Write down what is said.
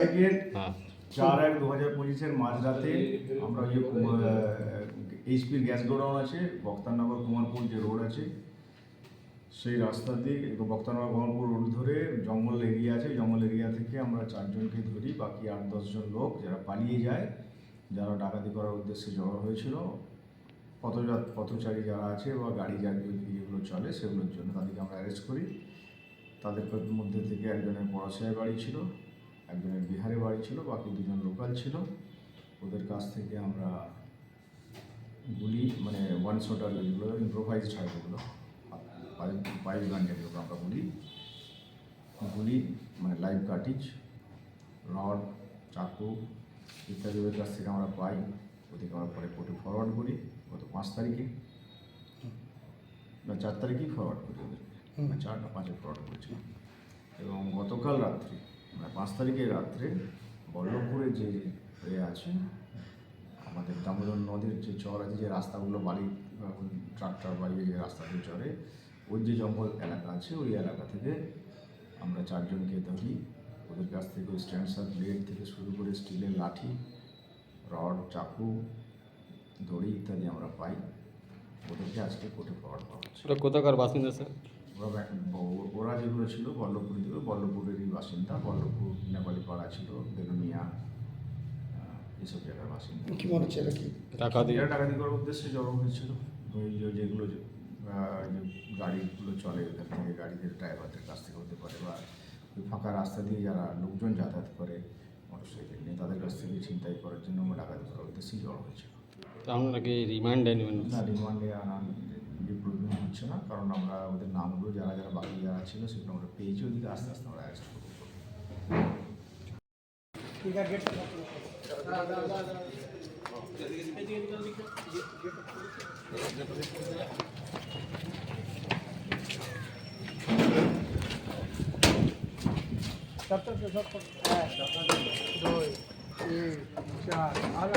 হ্যাঁ। চার এক দু হাজার পঁচিশের মাঝরাতে আমরা ওই এইচপির গ্যাস গোডাউন আছে বক্তারনগর কুমারপুর যে রোড আছে সেই রাস্তা দিয়ে বক্তারনগর কুমারপুর রোড ধরে জঙ্গল এরিয়া আছে জঙ্গল এরিয়া থেকে আমরা চারজনকে ধরি বাকি আট দশজন লোক যারা পালিয়ে যায় যারা ডাকাতি করার উদ্দেশ্যে জড়ো হয়েছিল পথযা পথচারী যারা আছে বা গাড়ি যারা যেগুলো চলে সেগুলোর জন্য তাদেরকে আমরা অ্যারেস্ট করি। তাদের মধ্যে থেকে একজনের পড়াশোনায় বাড়ি ছিল। একজনের বিহারে বাড়ি ছিল বাকি দুজন লোকাল ছিল। ওদের কাছ থেকে আমরা গুলি মানে ওয়ান শটার যেগুলো ইম্প্রোভাইজড হয় যেগুলো পাইপ গান যেগুলো আমরা বলি গুলি মানে লাইভ কাটিজ রড চাকু ইত্যাদি ওদের কাছ থেকে আমরা পাই। ওদেরকে আমরা পরে কোর্টে ফরওয়ার্ড করি গত পাঁচ তারিখে। না চার তারিখেই ফরওয়ার্ড করি ওদেরকে। চারটা পাঁচে ফরওয়ার্ড করেছিলাম। এবং গতকাল রাত্রে পাঁচ তারিখের রাত্রে বল্লভপুরে যে এ আছে, আমাদের দামোদর নদীর যে চর আছে, যে রাস্তাগুলো বালি ট্রাক্টর বাড়িয়ে যে রাস্তা দিয়ে চড়ে, ওই যে জঙ্গল এলাকা আছে, ওই এলাকা থেকে আমরা চারজনকে ধরি। ওদের কাছ থেকে ওই স্ট্যান্ডসার ব্লেড থেকে শুরু করে স্টিলের লাঠি, রড, চাকু, দড়ি ইত্যাদি আমরা পাই। ওদেরকে আজকে কোর্টে পাওয়ার পাওয়া হচ্ছে কোথাকার বাসিন্দা স্যার? ওরা ব্যাক- ওরা যেগুলো ছিল বল্লভপুর দিকে বল্লভপুরেরই বাসিন্দা বল্লভপুর নেপালি পাড়া ছিল বেলুনিয়া আহ, এসব জায়গার বাসিন্দা। কি মনে হচ্ছে এটা কি? টাকা দিয়ে টাকা দিয়ে করার উদ্দেশ্যে জড়ো হয়েছিল। ওই যেগুলো যে, গাড়িগুলো চলে ওখান থেকে গাড়িদের ড্রাইভারদের কাছ থেকে হতে পারে বা ওই ফাঁকা রাস্তা দিয়ে যারা লোকজন যাতায়াত করে মোটরসাইকেল নিয়ে তাদের কাছ থেকে ছিনতাই করার জন্য ডাকাতি করার উদ্দেশ্যেই জড়ো হয়েছিল। তো আপনারা কি রিমান্ডে নেবেন। না রিমান্ডে আনা হচ্ছে না কারণ আমরা ওদের নামগুলো যারা যারা বাকি যারা ছিল সেগুলো আমরা পেয়েছি ওদিকে আস্তে আস্তে আমরা অ্যারেস্ট করব দুই চার আর